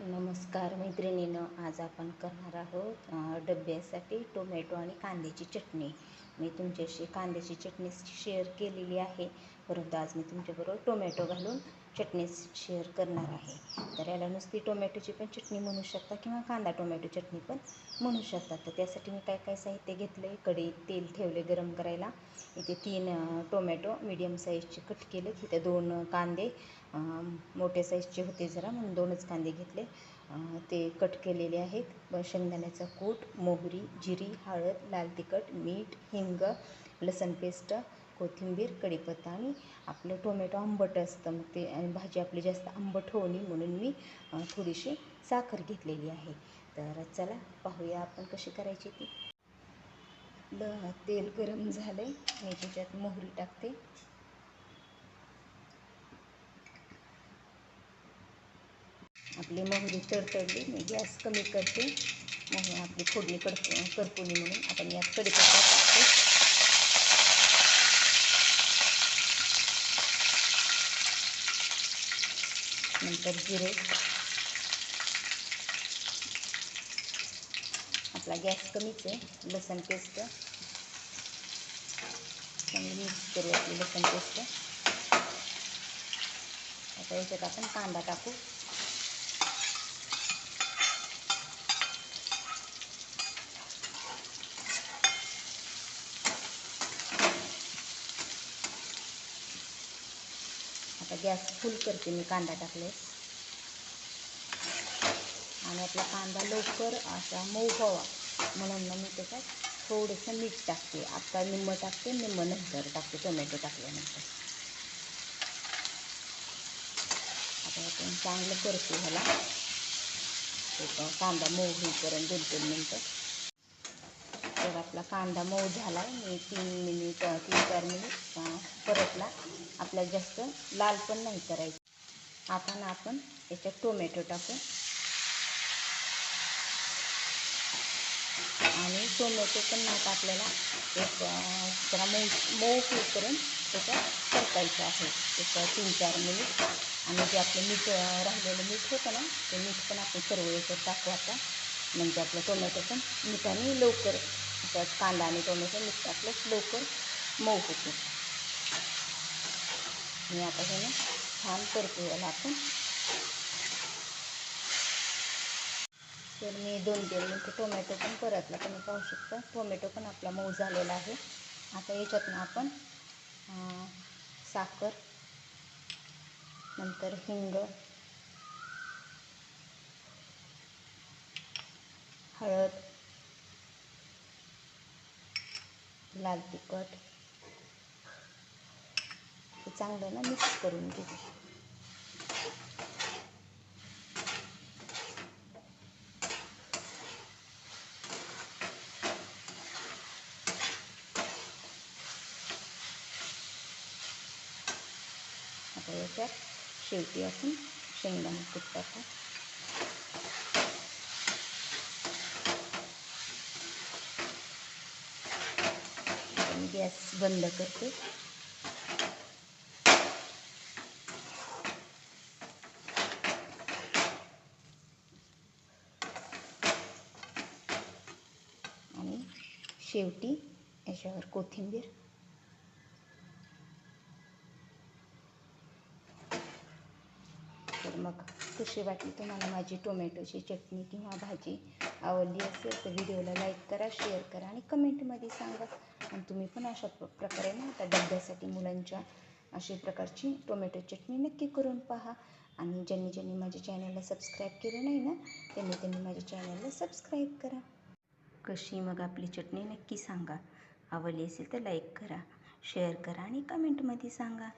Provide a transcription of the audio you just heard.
नमस्कार मैत्रिणीनं आज आपण करणार आहोत डब्यासाठी टोमॅटो आणि कांद्याची चटणी. मी तुमच्याशी कांद्याची चटणी शेअर केलेली आहे. परंतु आज मी तुमच्याबरोबर टोमॅटो घालून चटणी शेअर करणार आहे. तर याला नुसती टोमॅटोची पण चटणी म्हणू शकता किंवा कांदा टोमॅटो चटणी पण म्हणू शकता. तर त्यासाठी मी काय काय साहित्य घेतलं आहे कढईत तेल ठेवले गरम करायला. इथे तीन टोमॅटो मीडियम साईजचे कट केले तिथे दोन कांदे मोठ्या साईजचे होते जरा म्हणून दोनच कांदे घेतले. ते कट केलेले आहेत. शेंगदाण्याचा कूट मोहरी जिरी हळद लाल तिखट मीठ हिंग लसण पेस्ट कोथिंबीर कढीपत्ता आणि आपलं टोमॅटो आंबट असतं. मग ते आणि भाजी आपली जास्त आंबट होऊ नये म्हणून मी थोडीशी साखर घेतलेली आहे. तर चला पाहूया आपण कशी करायची ती. ब तेल गरम झालं आहे मी त्याच्यात मोहरी टाकते. आपली मोहरी तडतडली. मी गॅस कमी करते. मोहरी आपली फोडणी कड करपुली म्हणून. आपण यात कढीपत्ता टाकते नंतर जिरे. आपला गॅस कमीच आहे लसण पेस्ट. चांगली मिक्स करू आपली लसण पेस्ट. आता याच्यात आपण कांदा टाकू. आता गॅस फुल करते मी कांदा टाकले. आणि आपला कांदा लवकर असा मऊ व्हावा. म्हणून ना मी त्याच्यात थोडंसं मीठ टाकते. आता निम्मं टाकते निम्मं नंतर टाकते टोमॅटो टाकल्यानंतर. आता आपण चांगलं करतो ह्याला. कांदा मऊ होईपर्यंत दोन तीन मिनटं. तर आपला कांदा मऊ झाला. मी तीन मिनिट तीन चार मिनिट परतला. आपल्याला जास्त लाल पण नाही करायचं. आता ना आपण याच्यात टोमॅटो टाकू. आणि टोमॅटो पण ना आता आपल्याला एक जरा मऊ मऊ करून त्याच्यात परतायचं आहे. एक तीन चार मिनिट आणि जे आपलं मीठ राहिलेलं मीठ होतं ना ते मीठ पण आपण सर्व याच्यात टाकू आता. म्हणजे आपलं टोमॅटो पण मिठाने लवकर त्यात कांदा आणि टोमॅटो मिक्स टाकलं लवकर मऊ होतो मी आता हे ना छान करतो याला आपण. तर मी दोन तीन मिनटं टोमॅटो पण परतला तुम्ही पाहू शकता. टोमॅटो पण आपला मऊ झालेला आहे. आता याच्यातनं आपण साखर नंतर हिंग हळद लाल तिखट. हे चांगलं ना मिक्स करून घेते आता याच्यात शेवटी आपण शेंगदाणा कूट टाकू. गॅस बंद करते. आणि शेवटी याच्यावर कोथिंबीर. तर मग कशी वाटली तुम्हाला माझी टोमॅटोची चटणी किंवा भाजी आवडली असेल तर व्हिडिओला लाईक करा शेअर करा आणि कमेंटमध्ये सांगा. आणि तुम्ही पण अशा प्रकारे ना त्या डब्यासाठी मुलांच्या अशी प्रकारची टोमॅटो चटणी नक्की करून पहा. आणि ज्यांनी ज्यांनी माझ्या चॅनलला सबस्क्राईब केलं नाही ना त्यांनी त्यांनी माझ्या चॅनलला सबस्क्राईब करा. कशी मग आपली चटणी नक्की सांगा. आवडली असेल तर लाईक करा शेअर करा आणि कमेंटमध्ये सांगा.